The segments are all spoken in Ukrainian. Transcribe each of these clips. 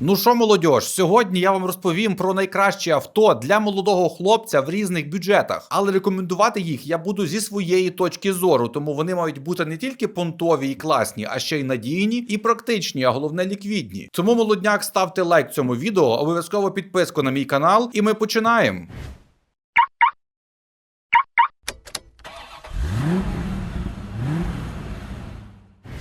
Ну що, молодь, сьогодні я вам розповім про найкраще авто для молодого хлопця в різних бюджетах, але рекомендувати їх я буду зі своєї точки зору, тому вони мають бути не тільки понтові і класні, а ще й надійні і практичні, а головне ліквідні. Тому молодняк ставте лайк цьому відео, обов'язково підписку на мій канал, і ми починаємо.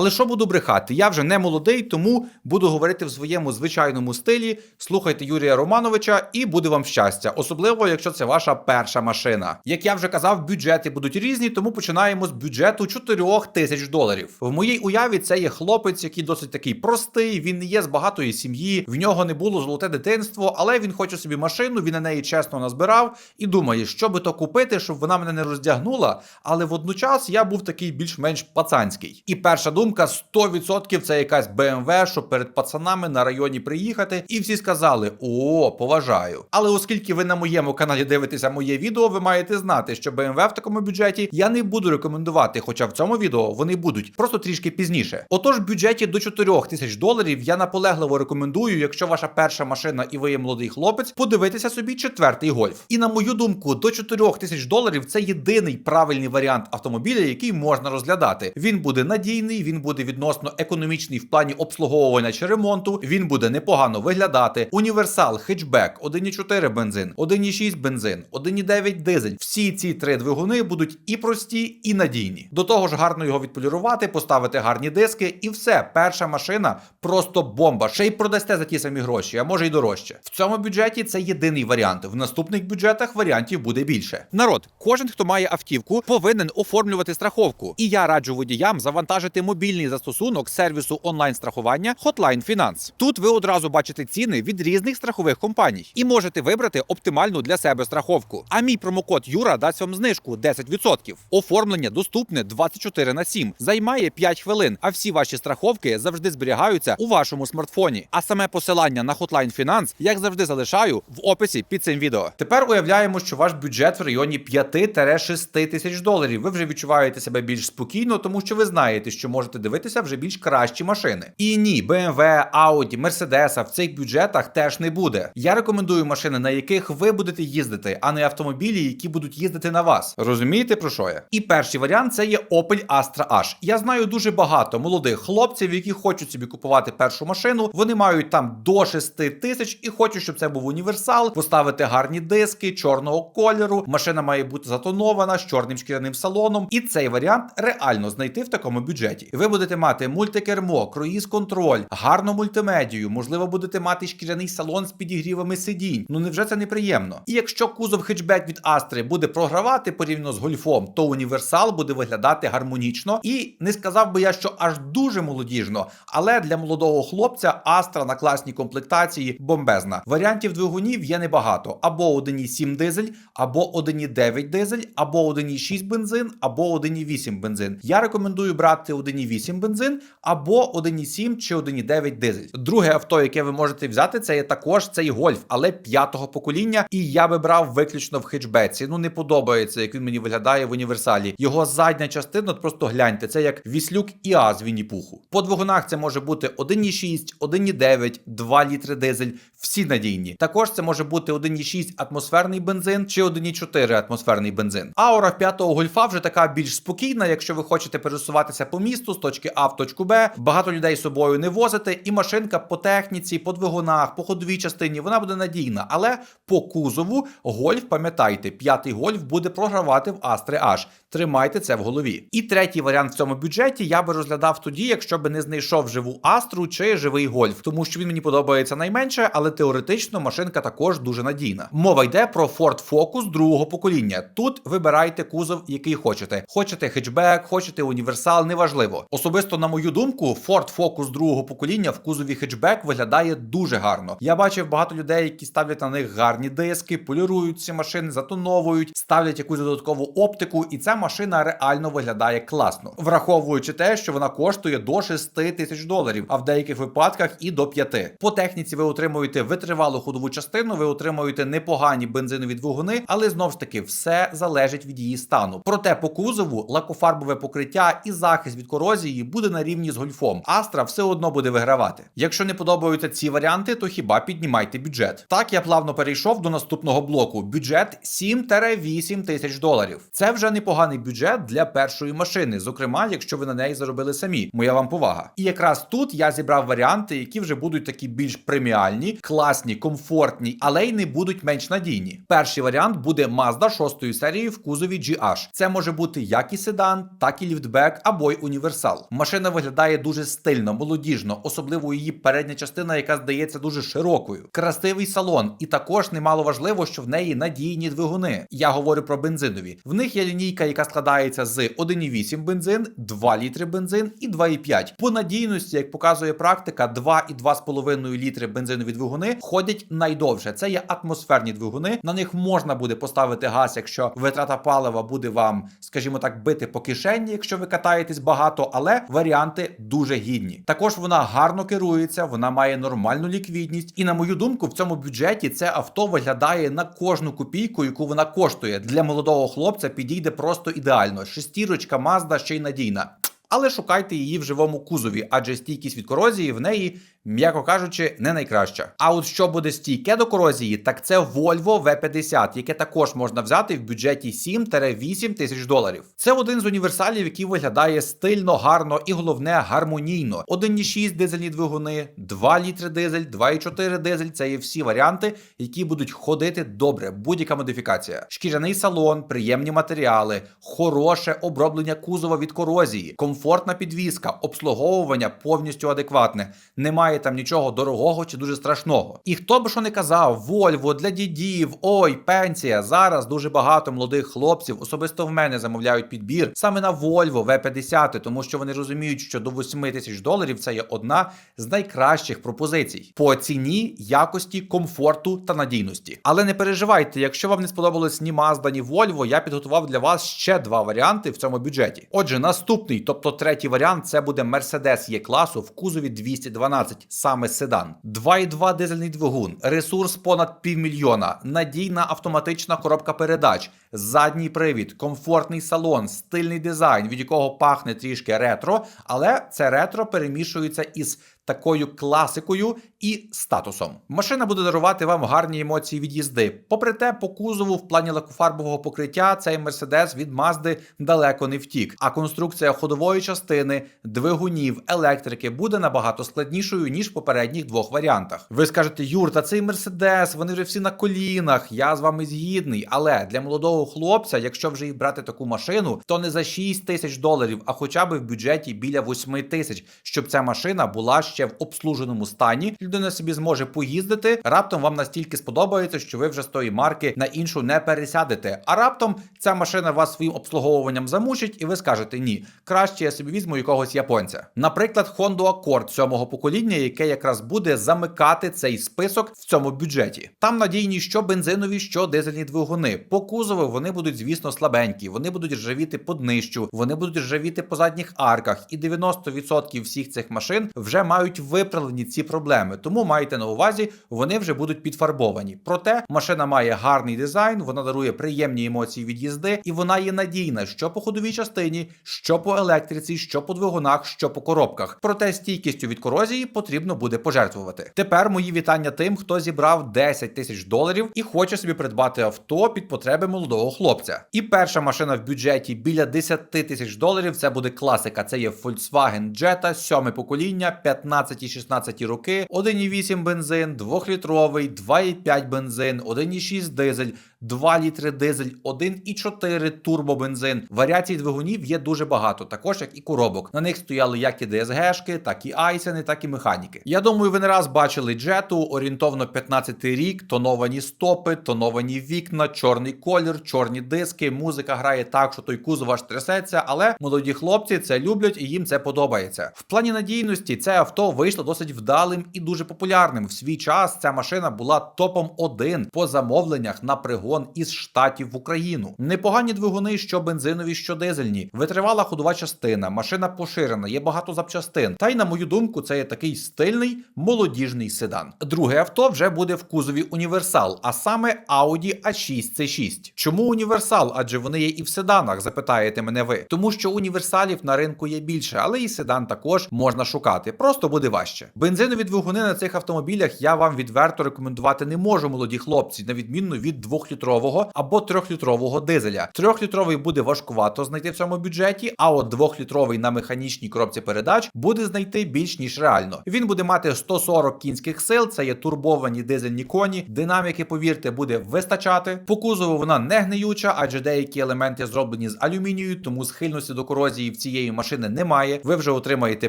Але що буду брехати? Я вже не молодий, тому буду говорити в своєму звичайному стилі. Слухайте Юрія Романовича, і буде вам щастя, особливо якщо це ваша перша машина. Як я вже казав, бюджети будуть різні, тому починаємо з бюджету 4 тисяч доларів. В моїй уяві це є хлопець, який досить такий простий. Він не є з багатої сім'ї, в нього не було золоте дитинство, але він хоче собі машину, він на неї чесно назбирав і думає, що би то купити, щоб вона мене не роздягнула. Але водночас я був такий більш-менш пацанський. І перша думка 100% це якась BMW, щоб перед пацанами на районі приїхати. І всі сказали: О, поважаю. Але оскільки ви на моєму каналі дивитеся моє відео, ви маєте знати, що BMW в такому бюджеті я не буду рекомендувати, хоча в цьому відео вони будуть просто трішки пізніше. Отож, в бюджеті до 4 тисяч доларів я наполегливо рекомендую, якщо ваша перша машина і ви є молодий хлопець, подивитися собі четвертий гольф. І на мою думку, до 4 тисяч доларів це єдиний правильний варіант автомобіля, який можна розглядати. Він буде надійний, він буде відносно економічний в плані обслуговування чи ремонту. Він буде непогано виглядати. Універсал, хетчбек, 1,4 бензин, 1,6 бензин, 1,9 дизель. Всі ці три двигуни будуть і прості, і надійні. До того ж, гарно його відполірувати, поставити гарні диски, і все. Перша машина просто бомба. Ще й продасте за ті самі гроші, а може й дорожче. В цьому бюджеті це єдиний варіант. В наступних бюджетах варіантів буде більше. Народ, кожен, хто має автівку, повинен оформлювати страховку. І я раджу водіям завантажити мобільний застосунок сервісу онлайн-страхування Hotline Finance. Тут ви одразу бачите ціни від різних страхових компаній і можете вибрати оптимальну для себе страховку. А мій промокод Юра дасть вам знижку 10%. Оформлення доступне 24 на 7, займає 5 хвилин, а всі ваші страховки завжди зберігаються у вашому смартфоні. А саме посилання на Hotline Finance, як завжди, залишаю в описі під цим відео. Тепер уявляємо, що ваш бюджет в районі 5-6 тисяч доларів. Ви вже відчуваєте себе більш спокійно, тому що ви знаєте, що можете дивитися вже більш кращі машини. І ні, BMW, Audi, Mercedes в цих бюджетах теж не буде. Я рекомендую машини, на яких ви будете їздити, а не автомобілі, які будуть їздити на вас. Розумієте про що я? І перший варіант це є Opel Astra H. Я знаю дуже багато молодих хлопців, які хочуть собі купувати першу машину. Вони мають там до 6 тисяч і хочуть, щоб це був універсал, поставити гарні диски чорного кольору. Машина має бути затонована з чорним шкіряним салоном. І цей варіант реально знайти в такому бюджеті. Ви будете мати мультикермо, круїз контроль, гарну мультимедію, можливо, будете мати шкіряний салон з підігрівами сидінь. Ну невже це неприємно? І якщо кузов хетчбек від Астри буде програвати порівняно з гольфом, то універсал буде виглядати гармонічно. І не сказав би я, що аж дуже молодіжно, але для молодого хлопця Астра на класній комплектації бомбезна. Варіантів двигунів є небагато: або 1,7 дизель, або 1,9 дизель, або 1,6 бензин, або 1,8 бензин. Я рекомендую брати 1,8 бензин або 1,7 чи 1,9 дизель. Друге авто, яке ви можете взяти, це є також цей гольф, але п'ятого покоління. І я би брав виключно в хетчбеці. Ну не подобається, як він мені виглядає в універсалі. Його задня частина, просто гляньте, це як віслюк іа з Вінні-Пуху. По двигунах це може бути 1,6, 1,9, 2 літри дизель. Всі надійні. Також це може бути 1,6 атмосферний бензин чи 1,4 атмосферний бензин. Аура п'ятого гольфа вже така більш спокійна, якщо ви хочете пересуватися по місту точки А в точку Б. Багато людей з собою не возите, і машинка по техніці, по двигунах, по ходовій частині вона буде надійна. Але по кузову гольф, пам'ятайте, п'ятий гольф буде програвати в Астри H. Тримайте це в голові. І третій варіант в цьому бюджеті я би розглядав тоді, якщо би не знайшов живу Астру чи живий гольф, тому що він мені подобається найменше, але теоретично машинка також дуже надійна. Мова йде про Ford Focus другого покоління. Тут вибирайте кузов, який хочете. Хочете хетчбек, хочете універсал, неважливо. Особисто, на мою думку, Ford Focus другого покоління в кузові хетчбек виглядає дуже гарно. Я бачив багато людей, які ставлять на них гарні диски, полірують ці машини, затоновують, ставлять якусь додаткову оптику, і ця машина реально виглядає класно, враховуючи те, що вона коштує до 6 тисяч доларів, а в деяких випадках і до 5. По техніці ви отримуєте витривалу ходову частину, ви отримуєте непогані бензинові двигуни, але знов ж таки все залежить від її стану. Проте по кузову лакофарбове покриття і захист від корозії корозії буде на рівні з гольфом. Астра все одно буде вигравати. Якщо не подобаються ці варіанти, то хіба піднімайте бюджет. Так я плавно перейшов до наступного блоку. Бюджет 7-8 тисяч доларів. Це вже непоганий бюджет для першої машини, зокрема, якщо ви на неї заробили самі. Моя вам повага. І якраз тут я зібрав варіанти, які вже будуть такі більш преміальні, класні, комфортні, але й не будуть менш надійні. Перший варіант буде Mazda 6 серії в кузові GH. Це може бути як і седан, так і ліфтбек або й універсал. Машина виглядає дуже стильно, молодіжно, особливо її передня частина, яка здається дуже широкою. Красивий салон, і також немало важливо, що в неї надійні двигуни. Я говорю про бензинові. В них є лінійка, яка складається з 1,8 бензин, 2 літри бензин і 2,5. По надійності, як показує практика, 2 і 2,5 літри бензинові двигуни ходять найдовше. Це є атмосферні двигуни. На них можна буде поставити газ, якщо витрата палива буде вам, скажімо так, бити по кишені, якщо ви катаєтесь багато, але варіанти дуже гідні. Також вона гарно керується, вона має нормальну ліквідність. І на мою думку, в цьому бюджеті це авто виглядає на кожну копійку, яку вона коштує. Для молодого хлопця підійде просто ідеально. Шестірочка Мазда ще й надійна. Але шукайте її в живому кузові, адже стійкість від корозії в неї, м'яко кажучи, не найкраща. А от що буде стійке до корозії, так це Volvo V50, яке також можна взяти в бюджеті 7-8 тисяч доларів. Це один з універсалів, який виглядає стильно, гарно і головне гармонійно. 1,6 дизельні двигуни, 2 літри дизель, 2,4 дизель це є всі варіанти, які будуть ходити добре, будь-яка модифікація. Шкіряний салон, приємні матеріали, хороше оброблення кузова від корозії, комфортна підвізка, обслуговування повністю адекватне. Немає там нічого дорогого чи дуже страшного. І хто би що не казав, Вольво для дідів, ой, пенсія. Зараз дуже багато молодих хлопців, особисто в мене замовляють підбір саме на Volvo V50, тому що вони розуміють, що до 8 тисяч доларів це є одна з найкращих пропозицій по ціні, якості, комфорту та надійності. Але не переживайте, якщо вам не сподобалось ні Mazda, ні Volvo, я підготував для вас ще два варіанти в цьому бюджеті. Отже, наступний, тобто третій варіант, це буде Mercedes Є-класу в кузові 212, саме седан. 2,2 дизельний двигун, ресурс понад півмільйона, надійна автоматична коробка передач, задній привід, комфортний салон, стильний дизайн, від якого пахне трішки ретро, але це ретро перемішується із такою класикою і статусом. Машина буде дарувати вам гарні емоції від їзди. Попри те, по кузову в плані лакофарбового покриття цей Мерседес від Мазди далеко не втік. А конструкція ходової частини, двигунів, електрики буде набагато складнішою ніж в попередніх двох варіантах. Ви скажете, Юр, та цей Мерседес, вони вже всі на колінах. Я з вами згідний. Але для молодого хлопця, якщо вже і брати таку машину, то не за 6 тисяч доларів, а хоча б в бюджеті біля 8 тисяч, щоб ця машина була ще в обслуженому стані. Людина собі зможе поїздити. Раптом вам настільки сподобається, що ви вже з тої марки на іншу не пересядете. А раптом ця машина вас своїм обслуговуванням замучить, і ви скажете ні, краще я собі візьму якогось японця. Наприклад, Honda Accord сьомого покоління, яке якраз буде замикати цей список в цьому бюджеті. Там надійні що бензинові, що дизельні двигуни. По кузову вони будуть, звісно, слабенькі. Вони будуть ржавіти по днищу, вони будуть ржавіти по задніх арках, і 90% всіх цих машин вже мають виправлені ці проблеми. Тому майте на увазі, вони вже будуть підфарбовані. Проте машина має гарний дизайн, вона дарує приємні емоції від їзди, і вона є надійна, що по ходовій частині, що по електриці, що по двигунах, що по коробках. Проте стійкістю від корозії потрібно буде пожертвувати. Тепер мої вітання тим, хто зібрав 10 тисяч доларів і хоче собі придбати авто під потреби молодого хлопця. І перша машина в бюджеті біля 10 тисяч доларів. Це буде класика. Це є Volkswagen Jetta, сьоме покоління, 15-16 роки, 1,8 бензин, 2-літровий, 2,5 бензин, 1,6 дизель. 2 літри дизель, 1,4 турбобензин. Варіацій двигунів є дуже багато, також як і коробок. На них стояли як і DSG-шки, так і айсени, так і механіки. Я думаю, ви не раз бачили джету, орієнтовно 15 рік, тоновані стопи, тоновані вікна, чорний колір, чорні диски. Музика грає так, що той кузов аж трясеться, але молоді хлопці це люблять і їм це подобається. В плані надійності це авто авто вийшло досить вдалим і дуже популярним. В свій час ця машина була топом 1 по замовленнях на пригон із штатів в Україну. Непогані двигуни, що бензинові, що дизельні, витривала ходова частина, машина поширена, є багато запчастин. Та й на мою думку, це є такий стильний молодіжний седан. Друге авто вже буде в кузові універсал, а саме Audi A6 C6. Чому універсал? Адже вони є і в седанах, запитаєте мене ви. Тому що універсалів на ринку є більше, але і седан також можна шукати. Просто буде важче. Бензинові двигуни на цих автомобілях я вам відверто рекомендувати не можу, молоді хлопці, на відміну від 2-літрового або 3-літрового дизеля. Трьохлітровий буде важкувато знайти в цьому бюджеті, а от 2-літровий на механічній коробці передач буде знайти більш ніж реально. Він буде мати 140 кінських сил, це є турбовані дизельні коні. Динаміки, повірте, буде вистачати. По кузову вона не гниюча, адже деякі елементи зроблені з алюмінію, тому схильності до корозії в цієї машини немає. Ви вже отримаєте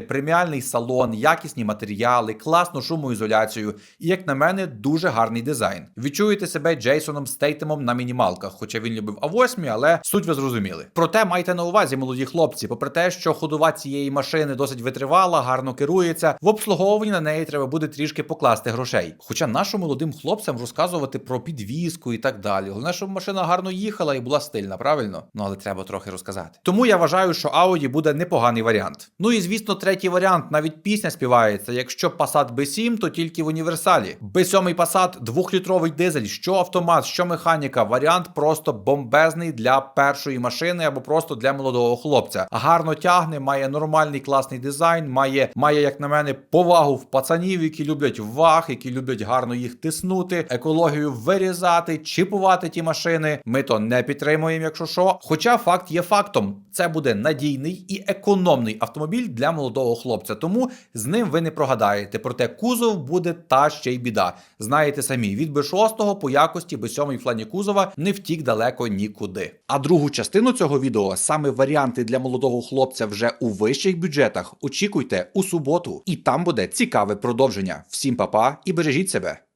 преміальний салон, якісні матеріали, класну шумоізоляцію і, як на мене, дуже гарний дизайн. Відчуєте себе Джейсоном Стейтемом на мінімалках, хоча він любив А8, але суть ви зрозуміли. Проте майте на увазі, молоді хлопці, попри те, що ходова цієї машини досить витривала, гарно керується, в обслуговуванні на неї треба буде трішки покласти грошей. Хоча нашим молодим хлопцям розказувати про підвізку і так далі. Головне, щоб машина гарно їхала і була стильна, правильно? Ну але треба трохи розказати. Тому я вважаю, що Audi буде непоганий варіант. Ну і звісно, третій варіант, навіть пісня співається. Якщо Passat B7, то тільки в універсалі. B7 Passat двохлітровий дизель, що автомат, що механіка. Варіант просто бомбезний для першої машини або просто для молодого хлопця. Гарно тягне, має нормальний класний дизайн, має, має, як на мене, повагу в пацанів, які люблять ваг, які люблять гарно їх тиснути, екологію вирізати, чіпувати ті машини. Ми то не підтримуємо, якщо що. Хоча факт є фактом, це буде надійний і економний автомобіль для молодого хлопця. Тому з ним ви не прогадаєте. Проте кузов буде та ще й біда. Знаєте самі, від би 6 по якості B7 в плані кузова не втік далеко нікуди. А другу частину цього відео, саме варіанти для молодого хлопця вже у вищих бюджетах, очікуйте у суботу, і там буде цікаве продовження. Всім па-па і бережіть себе.